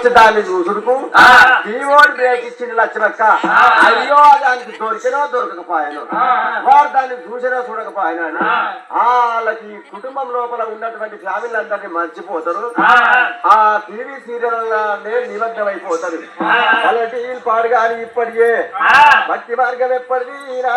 వచ్చి దాన్ని చూసుడుకు keyboard break ఇచ్చింది లక్ష్మక్క అయ్యో దానికి దొరికినో దొరకకపోయాను. వారు దాన్ని చూసినా చూడకపోయాను వాళ్ళకి కుటుంబం లోపల ఉన్నటువంటి ఫ్యామిలీ అందరినీ మర్చిపోతారు. ఆ. టీవీ సీరియల్ నిమగ్నం అయిపోతారు వాళ్ళ టీవీలు పాడు కానీ ఇప్పటికే భక్తి మార్గం ఎప్పటిది? నా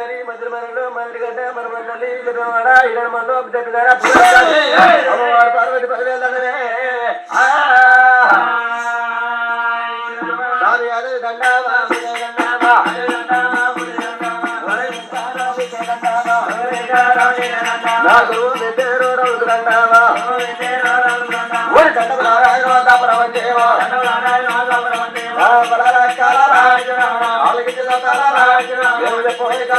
ఏరి మధురమరణు మధురగడ్డ మరమల్లి తిరుమల ఇరమల్లు దగ్గర అమ్మవారు పార్వతి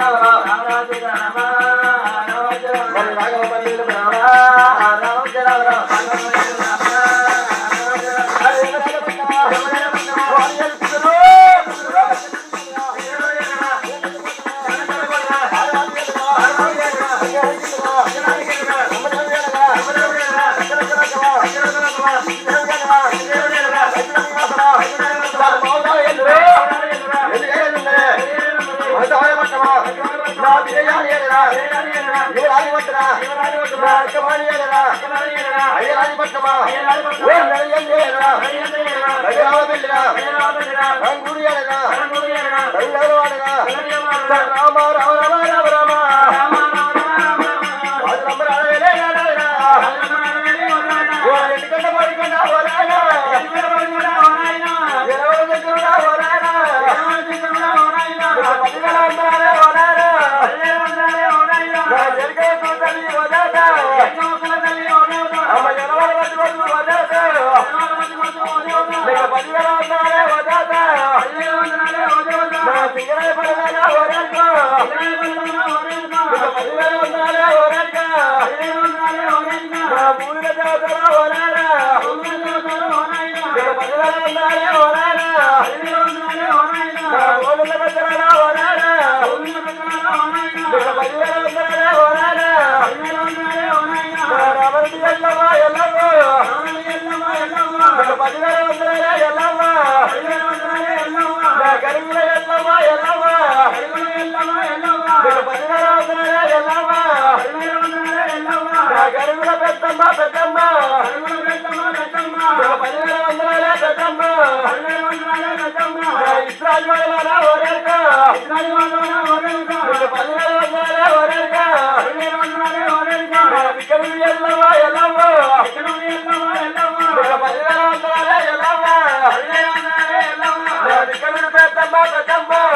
రామ రామ నా విజయాలు ఏదరా వీరాలి పట్టరా నా అక్కమాని ఏదరా అయ్యరాజి పట్టమా ఓ నడియండి ఏదరా అయ్యరావ బిల్లిరా రంగూరు ఏదరా రంగూరు ఏదరా రామ రామ రామ రామ Mariana.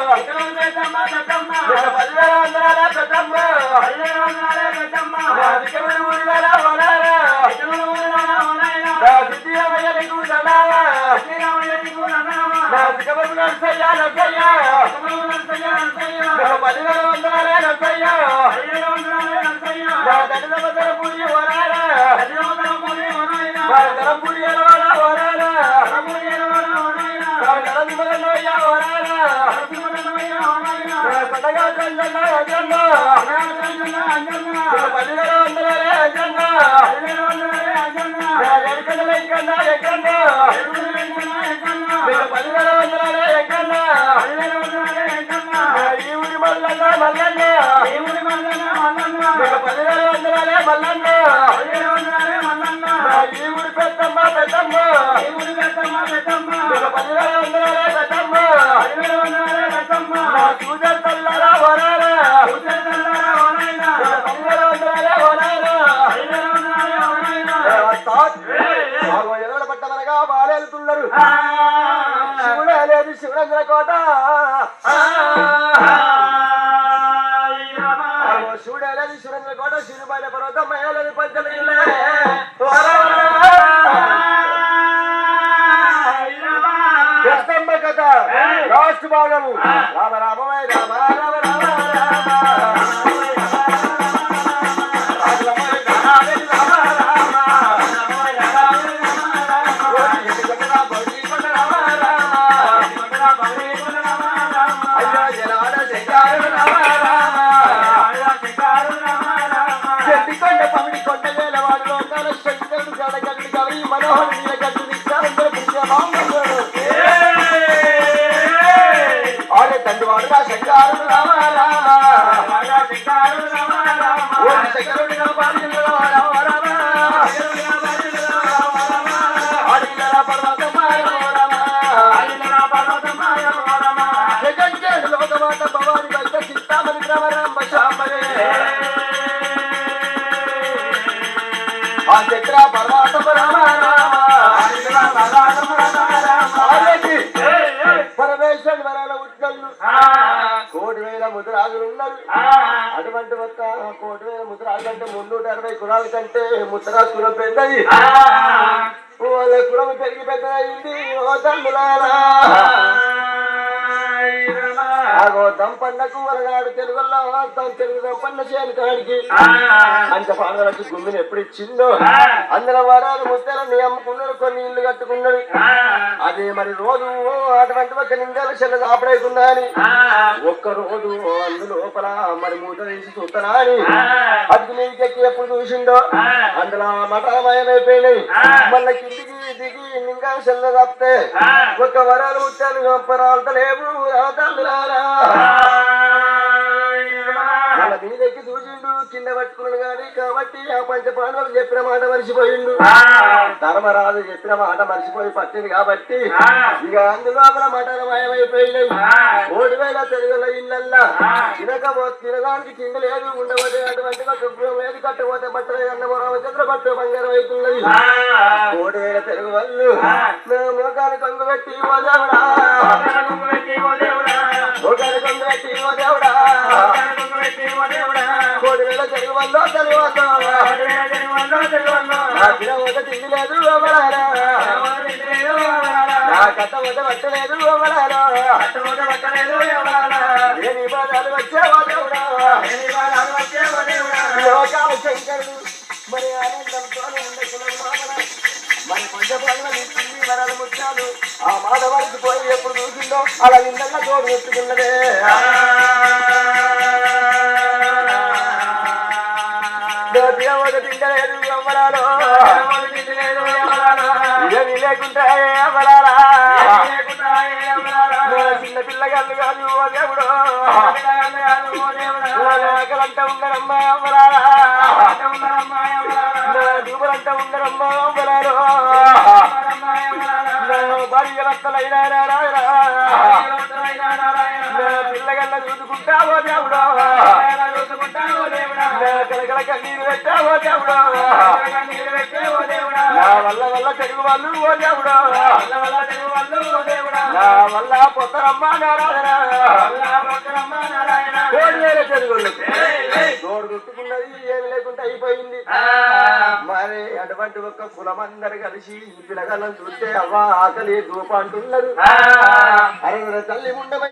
అర్థం పండగ కంజన్న అంజన్న అంజన్న అంజన్న పండుగ వందలే అంజన్న ఎక్కడ ఎక్కడ ఎక్కడ పండుగ వందలే ఎక్కడ ఈ ఊరి మల్లన్న మల్లన్న. చూడలేదు శివరంగుల కోట. చూడలేదు శివరంగుల కోట శివుని పర్వతం మేయలేదు పంచమిల్లే కృష్ణమ్మ కథ భాగము రామ రామ రామ రామ రామ. தண்டுவாடுதா ముద్రాజులు ఉన్నారు అటువంటి ఒక్క కోటి వేల ముద్రాజు అంటే మున్నూట అరవై కులాల కంటే ముద్రాజు కులం పెద్దది. వాళ్ళ కులం పెరిగి పెద్దదయింది. ఓ తల్లులారా ఆగో దంపన్నకు వరగాడు తెలుగులో తన తెలుగు దంపన్న చేను కాడికి. అంత పాడవలకి గుమ్మిని ఎప్పుడు ఇచ్చిందో? అందులో వరాలు ముద్దలని అమ్ముకున్నాడు కొన్ని ఇల్లు కట్టుకున్నాడు అదే మరి రోజు అటువంటి ఒక నిందలు చెల్ల ఆపడైతుందా అని ఒక్క రోజు అందు లోపల మరి మూట వేసి చూస్తానా అని అది మీదకి ఎక్కి ఎప్పుడు చూసిండో? అందులో మఠామయమైపోయినాయి మళ్ళీ కిందికి దిగి ఇంకా చెల్ల తప్పితే ఒక్క వరాలు ముత్యాలు గొప్పరాలత లేవు రాతల్లారా వాళ్ళ మీదకి చూసిండు కింద పట్టుకున్నాడు గాని కాబట్టి ఆ పంచ పాండవులు చెప్పిన మాట మర్చిపోయిండు. ధర్మరాజు చెప్పిన మాట మర్చిపోయి పట్టింది కాబట్టి ఇక అందులో అక్కడ మటన మాయమైపోయినాయి. ఓడి వేల తెలుగుల ఇళ్ళల్లా తినకపో తినడానికి తిండి లేదు ఉండబోతే అటువంటి గృహం లేదు కట్టబోతే బట్టలు అన్నమో రామచంద్ర బట్ట బంగారం అవుతున్నది. ఓడి వేల తెలుగు వాళ్ళు నా మోకాలు కొంగు పెట్టి ఓ దేవుడా! మోకాలు కొంగు పెట్టి ఓ దేవుడా! కోడి వేల తెలుగు వాళ్ళు తిండి లేదు ఓమలారా నా కథ వద్ద పట్టలేదు ఓమలారా ఏ వివాదాలు వచ్చావో దేవుడా లోకాల శంకరుడు మరి ఆనందంతో ఉండే కులం మరి కొంచెం పనులు నిచ్చింది వరాలు ముత్యాలు ఆ మాట పోయి ఎప్పుడు చూసిందో? అలా నిన్న తోడు పెట్టుకున్నదే. తింటలేదు అమ్మలాలో ఏమి లేకుంటే అమ్మలారా చిన్న పిల్లగాళ్ళు కాదు ఓ దేవుడు. ఆకలంతా ఉండరమ్మా అమ్మలారా దూబలంతా ఉండరమ్మా భార్య భర్తలైనా పిల్లగల్ల చూసుకుంటావో దేవుడు. కన్నీరు పెట్టావో నా వల్ల వల్ల తెలుగు వాళ్ళు ఓ దేవుడు. నా వల్ల పొత్తరమ్మ నారాయణ. కోడి వేల ఏమి లేకుండా అయిపోయింది. మరి అటువంటి ఒక్క కులమందరు కలిసి ఈ పిల్లగాళ్ళని చూస్తే అవ్వ ఆకలి దూప అంటున్నారు. అరే తల్లి ఉండమై